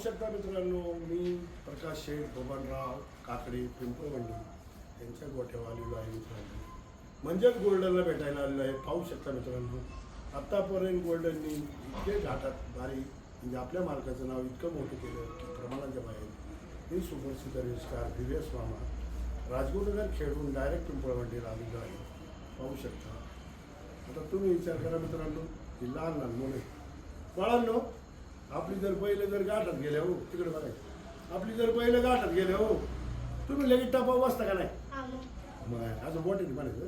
शकता मित्रांनो मी प्रकाश शेठ बबनराव काकडे पिंपळवंडी यांच्या गोठ्यावर आलेलो आहे मित्रांनो. म्हणजेच गोल्डनला भेटायला आलेलो आहे. पाहू शकता मित्रांनो आत्तापर्यंत गोल्डननी इतके घाटात भारी म्हणजे आपल्या मालकाचं नाव इतकं मोठं केलं की प्रमाणाच्या बाहेर. मी सुपरसिद्ध रजिस्ट्रार दिव्यस मामा राजगुरुनगर खेळून डायरेक्ट पिंपळवंडीला आलेलो आहे. पाहू शकता. आता तुम्ही विचार करा मित्रांनो की लहान लहान मुले बाळांनो आपली जर बैल जर गाठात गेले हो तिकडे बघायचं आपली जर बैल गाठात गेले हो तुम्ही लगेच टपा बसता का नाही? हा मग. असं बोटे म्हणायचं.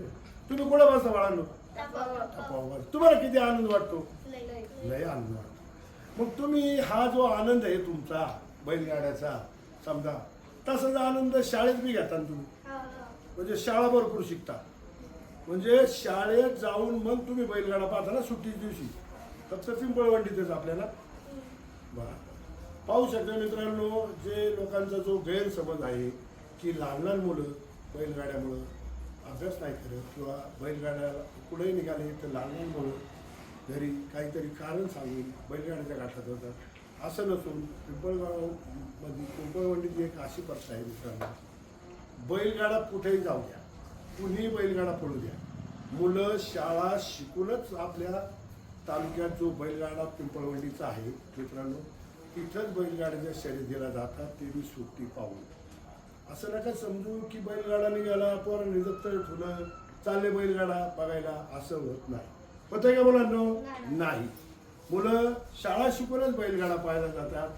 तुम्ही कुठं बसता बाळांनो? बस. तुम्हाला किती आनंद वाटतो? लय, आनंद वाटतो. मग तुम्ही हा जो आनंद आहे तुमचा बैलगाड्याचा समजा तसाच आनंद शाळेत बी घेता ना तुम्ही. म्हणजे शाळा भरपूर शिकता. म्हणजे शाळेत जाऊन मग तुम्ही बैलगाडा पाहता ना सुट्टीच्या दिवशी. फक्त पिंपळवंडीतच आपल्याला. बरं. पाहू शकता मित्रांनो जे लोकांचा जो गैरसमज आहे की लहान लहान मुलं बैलगाड्यामुळं अभ्यास नाही करत किंवा बैलगाड्याला कुठेही निघाले तर लहान लहान मुलं घरी काहीतरी कारण सांगून बैलगाड्याच्या गाठात होतात असं नसून पिंपळगावमध्ये पिंपळवंडीची एक अशी प्रथा आहे मित्रांनो. बैलगाडा कुठेही जाऊ द्या. कुणीही बैलगाडा पडू द्या. मुलं शाळा शिकूनच आपल्या तालुक्यात जो बैलगाडा पिंपळवंडीचा आहे मित्रांनो तिथंच बैलगाड्याच्या शर्यतीला जातात ते मी सुट्टी पाहून. असं नका समजू की बैलगाडा निघाला पोरांनी दप्तर ठेवलं चालले बैलगाडा बघायला असं होत नाही. होतंय का मुलांनो? नाही. नाही. मुलं शाळा शिकूनच बैलगाडा पाहायला जातात.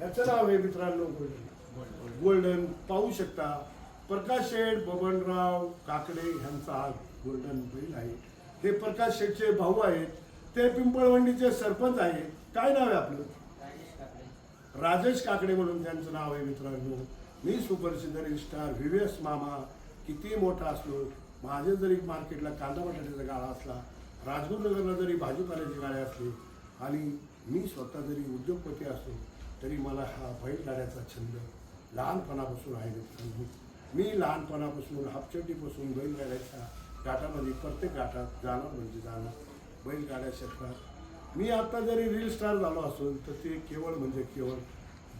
याचं नाव आहे मित्रांनो गोल्डन. गोल्डन पाहू शकता. प्रकाश शेठ बबनराव काकडे यांचा हा गोल्डन बैल आहे. हे प्रकाश शेठचे भाऊ आहेत. ते पिंपळवंडीचे सरपंच आहेत काय नाव आहे आपलं? राजेश काकडे. म्हणून त्यांचं नाव आहे मित्रांनो. मी सुपरसिद्ध स्टार व्हीव्हीएस मामा. किती मोठा असलो माझे जरी मार्केटला कांदा बटाट्याचा गाळा असला राजगुरुनगरला जरी भाजीपाल्याची गाड्या असली आणि मी स्वतः जरी उद्योगपती असलो तरी मला हा बैलगाड्याचा छंद लहानपणापासून आहे मित्रांनो. मी लहानपणापासून हापचड्डीपासून बैलगाड्याच्या घाटामध्ये प्रत्येक घाटात जाणं म्हणजे जाणं बैलगाड्या क्षेत्रात मी आता जरी रील स्टार झालो असेल तर ते केवळ म्हणजे केवळ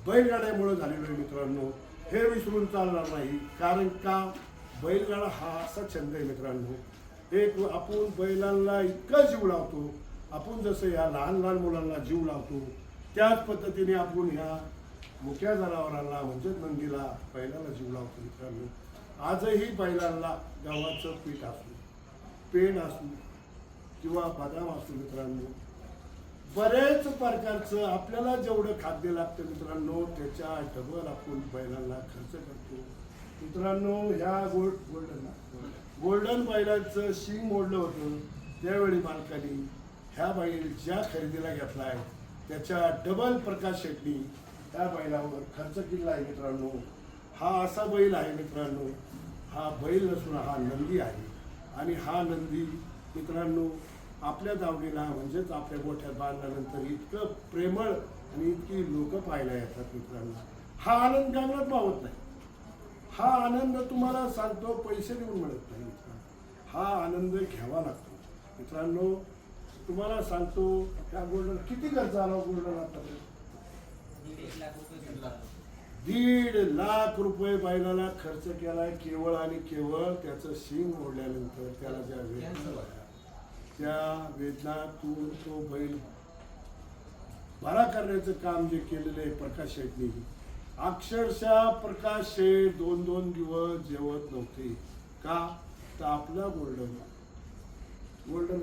बैलगाड्यामुळे झालेलो आहे मित्रांनो. हे विसरून चालणार नाही कारण का? बैलगाडा हा असा छंद आहे मित्रांनो. एक आपण बैलांना इतका जीव लावतो आपण जसं या लहान लहान मुलांना जीव लावतो त्याच पद्धतीने आपण ह्या मोठ्या जनावरांना म्हणजेच नंदीला बैलाला जीव लावतो मित्रांनो. आजही बैलांना गव्हाचं पीठ असू पेन असू किंवा बदाम असू मित्रांनो बरेच प्रकारचं आपल्याला जेवढं खाद्य लागतं मित्रांनो त्याच्या डबल आपण बैलांना खर्च करतो. मित्रांनो ह्या गोल्ड गोल्डन गोल्डन बैलांचं शिंग मोडलं होतं त्यावेळी मालकाने ह्या बैल ज्या खरेदीला घेतला आहे त्याच्या डबल प्रकाश शेट्टी त्या बैलावर खर्च केला आहे मित्रांनो. हा असा बैल आहे मित्रांनो हा बैल नसून हा नंदी आहे. आणि हा नंदी मित्रांनो आपल्या दावणीला म्हणजेच आपल्या गोठ्यात बांधल्यानंतर इतकं प्रेमळ आणि इतकी लोक पाहायला येतात मित्रांनो. हा आनंद गावात पावत नाही. हा आनंद तुम्हाला सांगतो पैसे देऊन मिळत नाही मित्रांनो. हा आनंद घ्यावा लागतो. मित्रांनो तुम्हाला सांगतो त्या गोल्डन किती खर्च आला हो गोल्डन आता दीड लाख रुपये बैलाला खर्च केलाय केवळ आणि केवळ त्याचं शिंग ओढल्यानंतर त्याला ज्या वेळ त्या वेदनातून तो बैल बरा करण्याचं काम जे केलेलं आहे प्रकाश शेठनी अक्षरशः प्रकाश शेठ दोन दोन दिवस जेवत नव्हते. का? तर आपला गोल्डन गोल्डन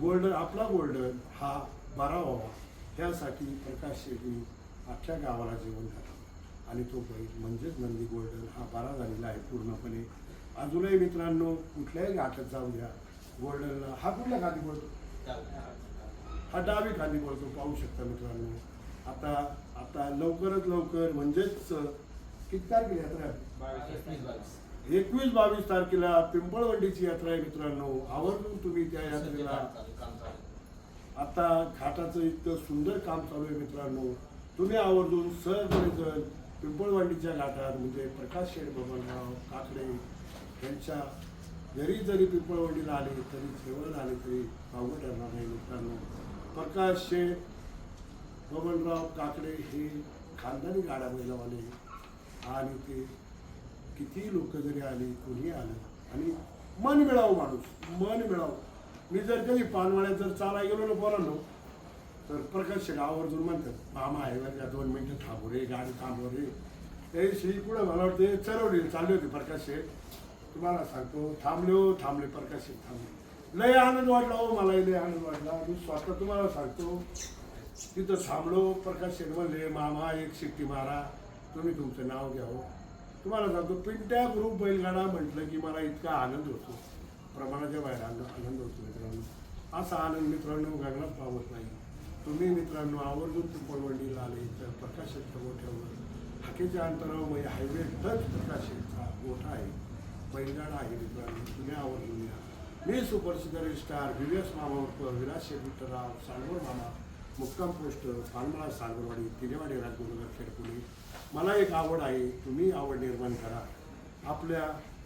गोल्डन आपला गोल्डन हा बरा व्हावा. ह्यासाठी प्रकाश शेट्टी अख्ख्या गावाला जेवण घातलं आणि तो बैल म्हणजेच नंदी गोल्डन हा बरा झालेला आहे पूर्णपणे. अजूनही मित्रांनो कुठल्याही घाटात जाऊ द्या गोल्डनला हा कुठल्या खाली बोलतो हा डावी खाली बोलतो पाहू शकता मित्रांनो. आता आता लवकरच लवकर म्हणजेच किती तारखेला यात्रा आहे? एकवीस बावीस तारखेला पिंपळवंडीची यात्रा आहे मित्रांनो. आवर्जून तुम्ही त्या यात्रेला आता घाटाचं इतकं सुंदर काम चालू आहे मित्रांनो. तुम्ही आवर्जून सहजण पिंपळवांडीच्या घाटात म्हणजे प्रकाश शेठ बबनराव काकडे यांच्या घरी जरी पिंपळवांडीला आले तरी जेवण आले तरी अवघड ठरणार नाही लोकांना प्रकाश शेठ बबनराव काकडे हे खानदानी गाड्या बैलवाले आणि ते किती लोक जरी आले कोणी आलं आणि मन मिळावं माणूस मन मिळावं मी जर कधी पानवाड्यात जर चाला गेलो ना पोरांनो तर प्रकाश गावावरून म्हणतात मामा आहे बरं का दोन मिनटं थांबू रे गाडी थांबव रे. ते श्री पुढे मला वाटते चरवली चालली होती प्रकाश शेठ. तुम्हाला सांगतो थांबले हो थांबले प्रकाशित थांबले. लय आनंद वाटला हो मलाही लय आनंद वाटला. मी स्वतः तुम्हाला सांगतो तिथं थांबलो प्रकाश शेठ म्हणले मामा एक शिट्टी मारा तुम्ही तुमचं नाव घ्या हो. तुम्हाला सांगतो पिंट्या ग्रुप बैलगाडा म्हटलं की मला इतका आनंद होतो. प्रमाणाच्या बाहेर आनंद आनंद होतो मित्रांनो. असा आनंद मित्रांनो गगनात पावत नाही. तुम्ही मित्रांनो आवर्जून पिंपळवंडीला आले तर प्रकाशाच्या मोठ्यावर हाकेच्या अंतरावर म्हणजे हायवे टच प्रकाशाचा मोठा आहे. बैलगाडा आहे मित्रांनो तुम्ही आवर्जून घ्या मी सुपरसिगर स्टार व्ही मामा उर्फ विलास शेटराव सांगोर मामा मुक्काम पोस्ट पानमळा सागरवाडी तिरेवाडी राजगुरुनगर खेडपुणे मला एक आवड आहे तुम्ही आवड निर्माण करा. आपल्या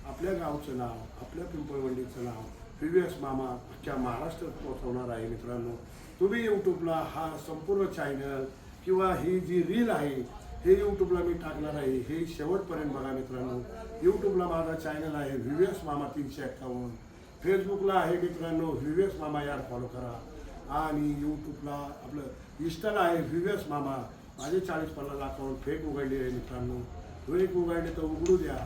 आपल्या गावचं नाव आपल्या पिंपळवंडीचं नाव व्ही व्ही एस मामा अख्ख्या महाराष्ट्रात पोहोचवणार आहे मित्रांनो. तुम्ही यूट्यूबला हा संपूर्ण चॅनल किंवा ही जी रील आहे हे यूट्यूबला मी टाकणार आहे. हे शेवटपर्यंत बघा मित्रांनो. यूट्यूबला माझा चॅनल आहे व्ही एस मामा तीनशे एक्कावन्न. फेसबुकला आहे मित्रांनो व्ही एस मामा यार फॉलो करा. आणि यूट्यूबला आपलं इंस्टाला आहे व्ही एस मामा. माझे चाळीस पन्नास अकाउंट फेक उघडले आहे मित्रांनो. फेक उघडले तर उघडू द्या.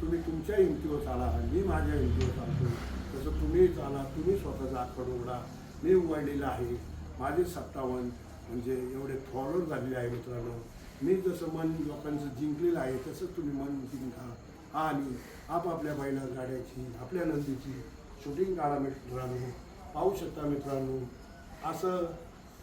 तुम्ही तुमच्या हिमतीवर चाला. मी माझ्या हिमतीवर चालतो तसं तुम्ही चाला. तुम्ही स्वतःचा अकाउंट उघडा. मी उघडलेलं आहे. माझे सत्तावन्न म्हणजे एवढे फॉलोअर झालेले आहे मित्रांनो. मी जसं मन लोकांचं जिंकलेलं आहे तसंच तुम्ही मन जिंका. आणि आपापल्या बैला गाड्याची आपल्या नंदीची शूटिंग काढा मित्रांनो. पाहू शकता मित्रांनो असं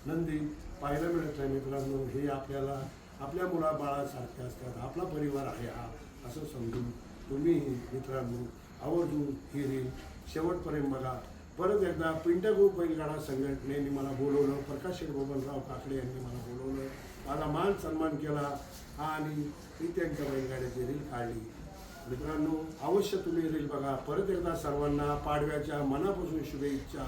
नंदी पाहायला मिळत नाही मित्रांनो. हे आपल्याला आपल्या मुलाबाळासारखे असतात आपला परिवार आहे हा असं समजून तुम्ही मित्रांनो आवर्जून ही रील शेवटपर्यंत बघा. परत एकदा पिंट्या बैलगाडा संघटनेने मला बोलवलं प्रकाश शेठ बबनराव काकडे यांनी मला बोलवलं. माझा मान सन्मान केला आणि मी त्यांच्या बैलगाड्याची रील काढली. मित्रांनो अवश्य तुम्ही रील बघा. परत एकदा सर्वांना पाडव्याच्या मनापासून शुभेच्छा.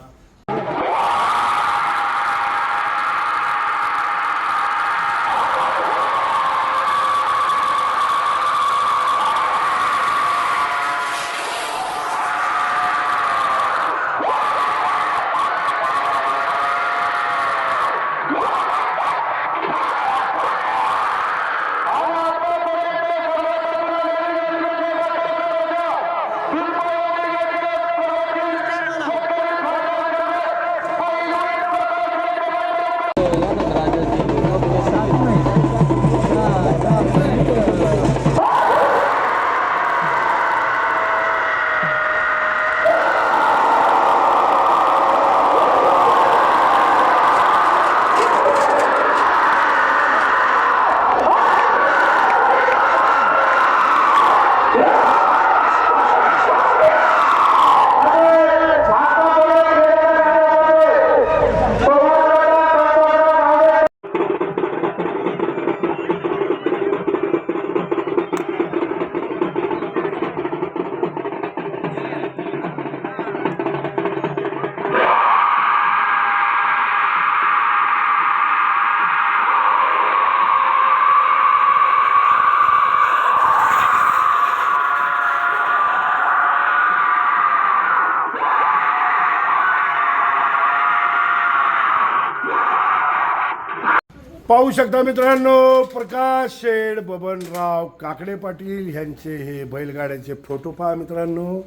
पाहू शकता मित्रांनो प्रकाश शेड बबनराव काकडे पाटील यांचे हे बैलगाड्याचे फोटो पहा मित्रांनो.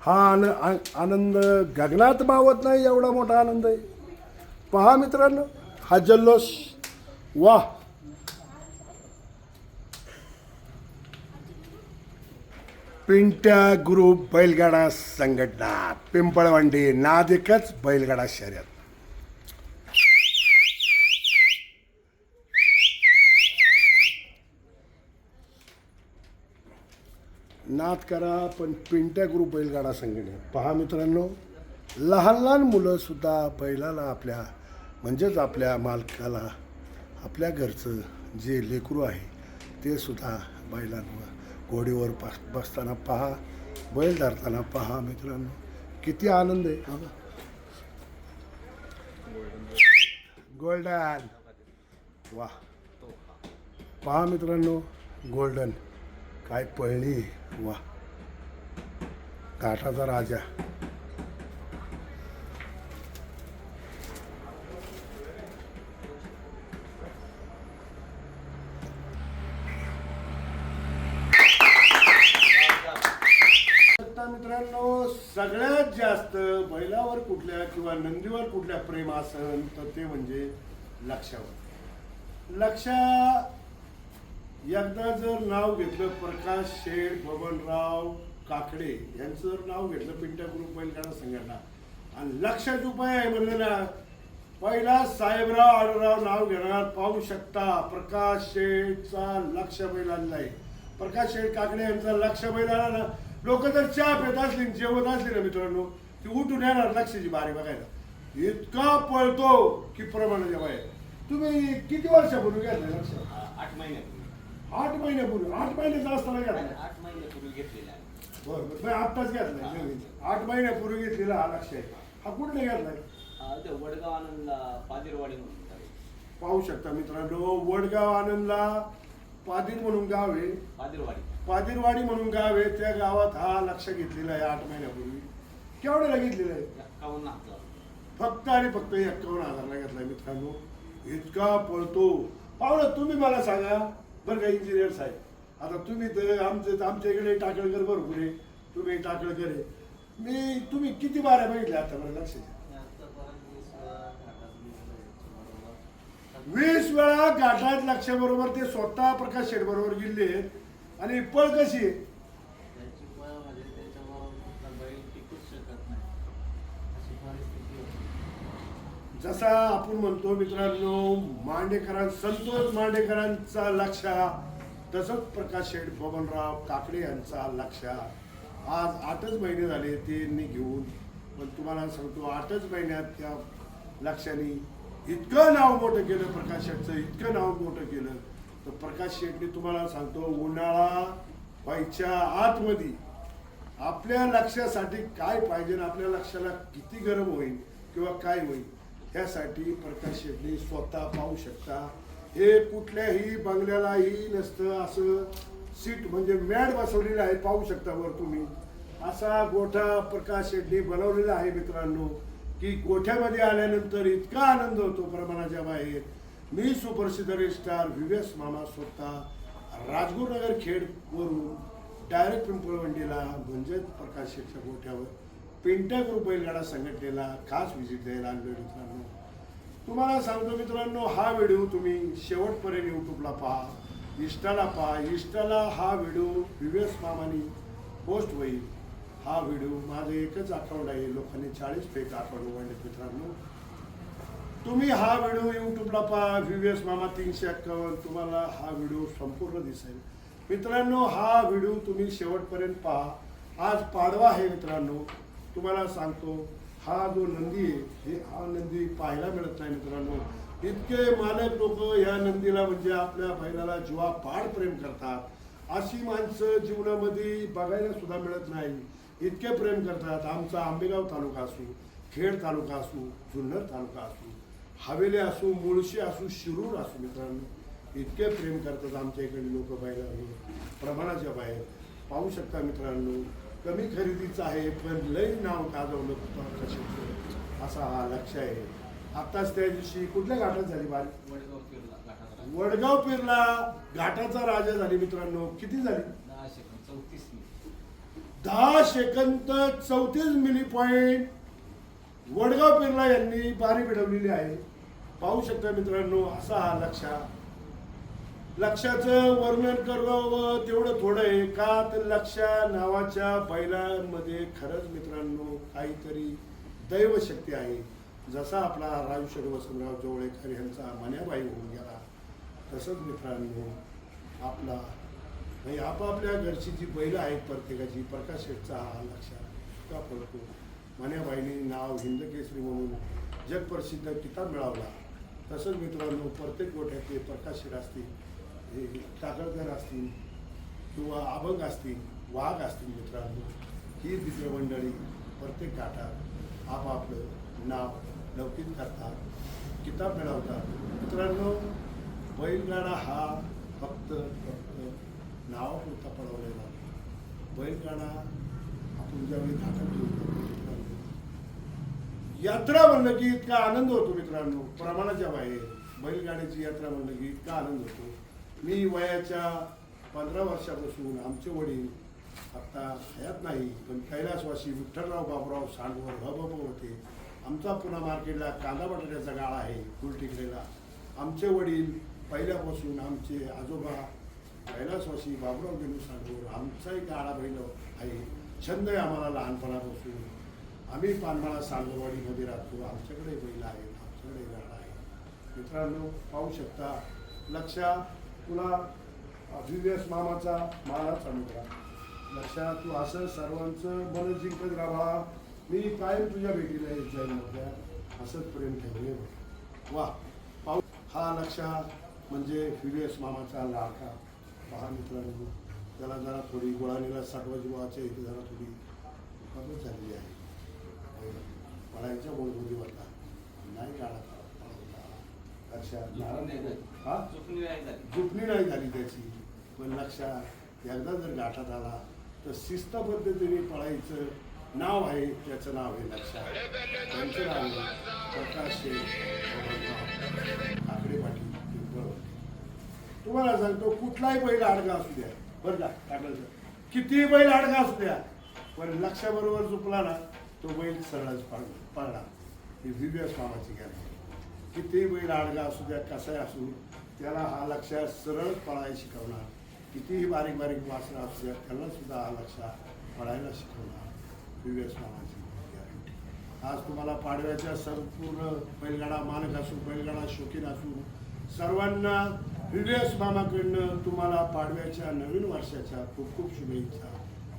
हा आन आ- आनंद गगनात मावत नाही एवढा मोठा आनंद आहे. पहा मित्रांनो हा जल्लोष. वा. पिंट्या ग्रुप बैलगाडा संघटना पिंपळवंडी नादिकच बैलगाडा शर्यत. नाद करा पण पिंट्या ग्रुप बैलगाडा संघटना पहा मित्रांनो लहान लहान मुलंसुद्धा बैलाला आपल्या म्हणजेच आपल्या मालकाला आपल्या घरचं जे लेकरू आहे ते सुद्धा बैलांवर घोडीवर बस बसताना पहा बैल धरताना पहा मित्रांनो. किती आनंद आहे. गोल्डन. वा पहा मित्रांनो गोल्डन. काय पळली? वा. घाटाचा राजा. मित्रांनो सगळ्यात जास्त बैलावर कुठल्या किंवा नंदीवर कुठल्या प्रेम असन तर ते म्हणजे लक्षावर. लक्षा एकदा जर नाव घेतलं प्रकाश शेठ बबनराव काकडे यांचं जर नाव घेतलं पिंट्या ग्रुप बैलगाडा संघटना. आणि लक्षात उपाय आहे म्हणलं ना पहिला साहेबराव आडराव नाव घेणार पाहू शकता प्रकाश शेठचा लक्ष बैल आलेला आहे. प्रकाश शेठ काकडे यांचा लक्ष बैल आला ना लोक जर चहा पेत असली जेवत असली ना मित्रांनो ती उठून येणार लक्षाची बारी बघायला. इतका पळतो की प्रमाण जेव्हा आहे तुम्ही किती वर्षापूर्वी घ्या लक्ष? आठ महिन्यात आठ महिन्यापूर्वी आठ महिन्याचा असताना घेतला. आठ महिन्यापूर्वी घेतलेला आहे. बरं बरं मी आत्ताच घेतलाय नवीन आठ महिन्यापूर्वी घेतलेला हा लक्ष आहे. हा कुठले घेतलाय? हा, इथे वडगाव आनंदला पादिरवाडी म्हणून आहे. पाहू शकता मित्रांनो वडगाव आनंदला पादीर म्हणून गाव आहे. पादिरवाडी. पादिरवाडी म्हणून गाव आहे. त्या गावात हा लक्ष घेतलेला आहे आठ महिन्यापूर्वी केवढ्याला घेतलेला आहे? एक्कावन्न हजार. फक्त आणि फक्त एक्कावन्न हजारला घेतलाय मित्रांनो. इतका पळतो. पाहुणं तुम्ही मला सांगा बरं का इंजिनियर साहेब. आता तुम्ही तर आमचं आमच्या इकडे टाकळकर भरपूर आहे. तुम्ही टाकळकर आहे. मी तुम्ही किती बाऱ्या बघितल्या आता बरं लक्ष द्या. वीस वेळा घाटात लक्ष बरोबर ते स्वतः प्रकाश शेठ बरोबर गेले आणि पळ कशी जसा आपण म्हणतो मित्रांनो मांडेकरां संतोष मांडेकरांचा लक्ष. तसंच प्रकाश शेठ बबनराव काकडे यांचा लक्ष. आज आठच महिने झाले ते घेऊन. पण तुम्हाला सांगतो आठच महिन्यात त्या लक्षाने इतकं नाव मोठं केलं प्रकाश शेठचं इतकं नाव मोठं केलं. तर प्रकाश शेठने तुम्हाला सांगतो उन्हाळा व्हायच्या आतमध्ये आपल्या लक्षासाठी काय पाहिजे आपल्या लक्षाला किती गरम होईल किंवा काय होईल त्यासाठी प्रकाश शेट्टी स्वतः पाहू शकता हे कुठल्याही बंगल्यालाही नसतं असं सीट म्हणजे मॅड बसवलेलं आहे पाहू शकता वर तुम्ही. असा गोठा प्रकाश शेट्टी बनवलेला आहे मित्रांनो की गोठ्यामध्ये आल्यानंतर इतका आनंद होतो प्रमाणाच्या बाहेर. मी सुप्रसिद्ध स्टार विवेस मामा स्वतः राजगुरुनगर खेडवरून डायरेक्ट पिंपळवंडीला म्हणजेच प्रकाश शेठच्या गोठ्यावर पिंट्या ग्रुप बैलगाडा संघटनेला खास व्हिजिट द्यायला आणलो मित्रांनो. तुम्हाला सांगतो मित्रांनो हा व्हिडिओ तुम्ही शेवटपर्यंत यूट्यूबला पहा इष्टाला पहा. इष्टाला हा व्हिडिओ विवेस मामानी पोस्ट होईल. हा व्हिडिओ माझं एकच अकाउंट आहे लोकांनी चाळीस फेक अकाउंट उघडले मित्रांनो. तुम्ही हा व्हिडिओ यूट्यूबला पहा व्हीव्हीएस मामा तीनशे एक्कावन्न. तुम्हाला हा व्हिडिओ संपूर्ण दिसेल. मित्रांनो हा व्हिडिओ तुम्ही शेवटपर्यंत पहा. आज पाडवा आहे मित्रांनो. तुम्हाला सांगतो हा जो नंदी आहे हे हा नंदी पाहायला मिळत नाही मित्रांनो. इतके मालक लोक ह्या नंदीला म्हणजे आपल्या बैलाला जीवा पाड प्रेम करतात. अशी माणसं जीवनामध्ये बघायला सुद्धा मिळत नाही. इतके प्रेम करतात. आमचा आंबेगाव तालुका असू खेड तालुका असू जुन्नर तालुका असू हवेली असू मुळशी असू शिरूर असू मित्रांनो इतके प्रेम करतात आमच्या इकडे लोक बैलावर प्रमाणाच्या बाहेर. पाहू शकता मित्रांनो कमी खरेदीचं आहे पण लई नाव गाजवलं कशाचं असा हा लक्ष आहे. आत्ताच त्या दिवशी कुठल्या घाटात झाली बारी वडगाव पिरला घाटाचा राजा झाली मित्रांनो. किती झाली? दहा सेकंद चौतीस मिली पॉइंट वडगाव पिरला यांनी बारी मिळवलेली आहे. पाहू शकता मित्रांनो असा हा लक्षा लक्षाचं वर्णन करावं तेवढं थोडं आहे का तर लक्षा नावाच्या बैलांमध्ये. खरंच मित्रांनो काहीतरी दैवशक्ती आहे. जसा आपला राजशेठ वसंतराव जवळेकर यांचा मन्याबाई होऊन गेला तसंच मित्रांनो आपला म्हणजे आपापल्या घरची जी बैलं आहेत प्रत्येकाची प्रकाश शेठचा हा लक्षात का पडतो. मन्याबाईने नाव हिंदकेसरी म्हणून जगप्रसिद्ध किताब मिळवला. तसंच मित्रांनो प्रत्येक गोठ्यातले प्रकाश शेठ असतील टाकळकर असतील किंवा अभंग असतील वाघ असतील मित्रांनो ही मित्रमंडळी प्रत्येक घाटात आपापलं नाव लौकिक करतात किताब मिळवतात. मित्रांनो बैलगाडा हा फक्त फक्त नावापुरता पळवलेला बैलगाडा आपण ज्यावेळी घाटात घेऊन मित्रांनो, यात्रा म्हणलं की इतका आनंद होतो मित्रांनो. प्रमाणाच्या बाहेर बैलगाड्याची यात्रा म्हणलं की इतका आनंद होतो. मी वयाच्या पंधरा वर्षापासून आमचे वडील आत्ता हयात नाही पण कैलासवासी विठ्ठलराव बाबराव सांडवर हबब होते. आमचा पुन्हा मार्केटला कांदा बटाट्याचा गाळा आहे फुलटिकलेला आमचे वडील पहिल्यापासून आमचे आजोबा कैलासवासी बाबराव गेलू सांडवर आमचाही गाळा बैल आहे. छंद आहे आम्हाला लहानपणापासून. आम्ही पानमाळा सांगरवाडीमध्ये राहतो. आमच्याकडे बैल आहेत आमच्याकडे गाळा आहे. मित्रांनो पाहू शकता लक्षा तुला अभिव्यस मामाचा मानाचा अनुग्रह. लक्षात तू असं सर्वांचं मन जिंकत राहा. मी कायम तुझ्या भेटीला येत जाईल मोठ्या असंच प्रेम ठेवले वा. पाऊ हा लक्षा म्हणजे व्हीव्हीएस मामाचा लाडका. पहा मित्रांनो त्याला जरा थोडी गुळाणीला साठवाची वाच्या इथे जरा थोडी कमी झालेली आहे. पळायच्या बोलबोली होता नाही काढा लक्षात चुकून नाही झाली. त्याची. पण लक्षात एकदा जर गाठात आला तर शिस्त पद्धतीने पळायचं नाव आहे त्याचं नाव आहे लक्षात. त्यांचं नाव आहे प्रकाश काकडे पाटील. तुम्हाला सांगतो कुठलाही बैल आडगा असू द्या. बरं का? टाकलं कितीही बैल आडगा असू द्या पण लक्षाबरोबर चुकला ना तो बैल सरळच पळ पळणार. ही व्हिडिओस मामाची गॅरंटी किती बैल आडगा असू द्या कसाही असू त्याला हा लक्षात सरळ पळायला शिकवणार. कितीही बारीक बारीक वासनं असू द्या त्यांना सुद्धा हा लक्षात पळायला शिकवणार. व्हिडिओस मामाची गॅरंटी आज तुम्हाला पाडव्याच्या संपूर्ण बैलगाडा मालक असू बैलगाडा शौकीन असू सर्वांना व्हिडिओस मामाकडनं तुम्हाला पाडव्याच्या नवीन वर्षाच्या खूप खूप शुभेच्छा.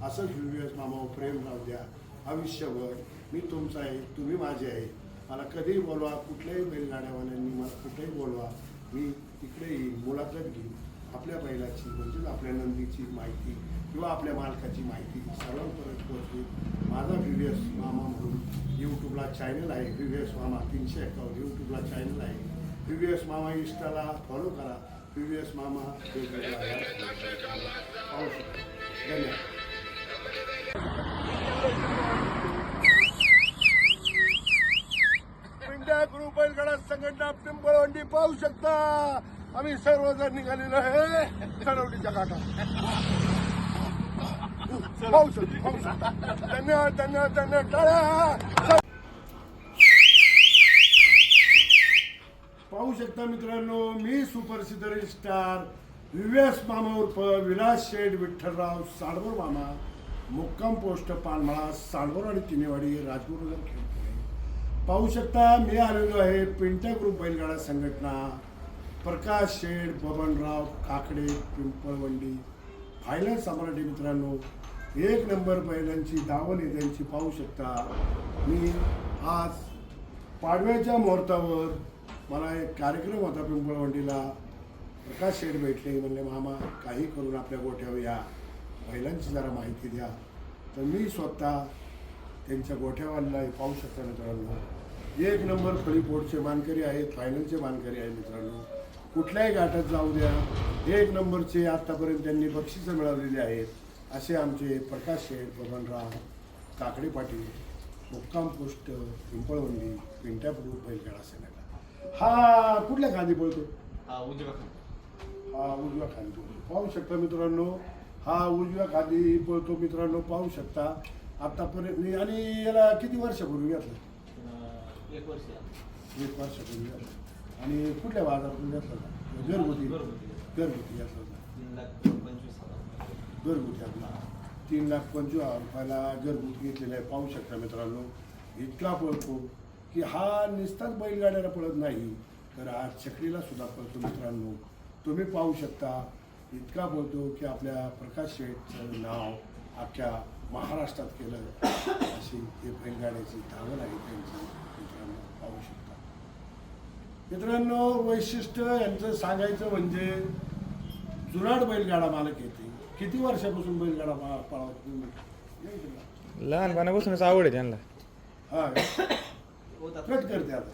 असंच व्हिडिओस मामा प्रेम राहू द्या. आयुष्यभर मी तुमचा आहे तुम्ही माझे आहे. मला कधीही बोलवा कुठल्याही बैलगाड्यावाल्यांनी मला कुठेही बोलवा मी तिकडे येईन मुलाखत घेईन. आपल्या बैलाची म्हणजेच आपल्या नंदीची माहिती किंवा आपल्या मालकाची माहिती सर्वांपर्यंत पोहोचली. माझा एस मामा म्हणून यूट्यूबला चॅनल आहे. व्ही एस मामा तीनशे अकाउंट यूट्यूबला चॅनल आहे. व्ही एस मामा इंस्टाला फॉलो करा. व्हिडिओस मामा एस मामा धन्यवाद. संघटना पिंपळवंडी पाहू शकता. आम्ही सर्वजण निघालेलो आहे. सडवलीच्या काठा पाहू शकतो पाहू शकता. धन्यवाद धन्यवाद धन्यवाद. टाळ्या. पाहू शकता मित्रांनो मी सुपर सिदर स्टार विवेस मामा उर्फ विलास शेठ विठ्ठलराव साडवर मामा मुक्काम पोस्ट पानमळा साडवर आणि तिनेवाडी राजगुरुनगर खेळ पाहू शकता मी आलेलो आहे पिंट्या ग्रुप बैलगाडा संघटना प्रकाश शेड बबनराव काकडे पिंपळवंडी. फायनल साम्राटी मित्रांनो एक नंबर बैलांची दावण येत्यांची त्यांची पाहू शकता. मी आज पाडव्याच्या मुहूर्तावर मला एक कार्यक्रम होता पिंपळवंडीला. प्रकाश शेड भेटले म्हणले मामा काही करून आपल्या गोठ्यावर या. बैलांची जरा माहिती द्या. तर मी स्वतः त्यांच्या गोठ्यावाला पाहू शकता मित्रांनो. एक नंबर फळीपोटचे मानकरी आहेत फायनलचे मानकरी आहेत मित्रांनो. कुठल्याही घाटात जाऊ द्या. एक नंबरचे आत्तापर्यंत त्यांनी बक्षिसं मिळवलेली आहेत असे आमचे प्रकाश शेठ बबनराव काकडे पाटील मुक्काम पोस्ट पिंपळवंडी पिंट्यापूर बैलगाडा सेनेला. हा कुठल्या खांदी पळतो? हा उजव्या खाली. हा उजव्या पळतो. पाहू शकता मित्रांनो हा उजव्या खाली पळतो मित्रांनो पाहू शकता. आतापर्यंत आणि याला किती वर्षापूर्वी घेतलं? अं, एक वर्ष. एक वर्षापूर्वी घेतलं. आणि कुठल्या बाजारातून घेतलं होता? घरगुती. घरगुती. घरगुती घेतलं होता. तीन लाख पंचवीस हजार घरगुती आपला. तीन लाख पंचवीस हजार रुपयाला घरगुती घेतलेला आहे. पाहू शकता मित्रांनो इतका पळतो की हा नुसताच बैलगाड्याला पळत नाही. तर आज चकडीला सुद्धा पळतो मित्रांनो. तुम्ही पाहू शकता इतका पळतो की आपल्या प्रकाश शेठचं नाव अख्ख्या महाराष्ट्रात केलं अशी हे बैलगाड्याची धावण आहे त्यांची मित्रांनो पाहू शकता मित्रांनो वैशिष्ट्य यांचं सांगायचं म्हणजे जुनाट बैलगाडा मालक येते. किती वर्षापासून बैलगाडा तुम्ही का? लहानपणापासूनच आवड आहे त्यांना. हा. कट करते आता.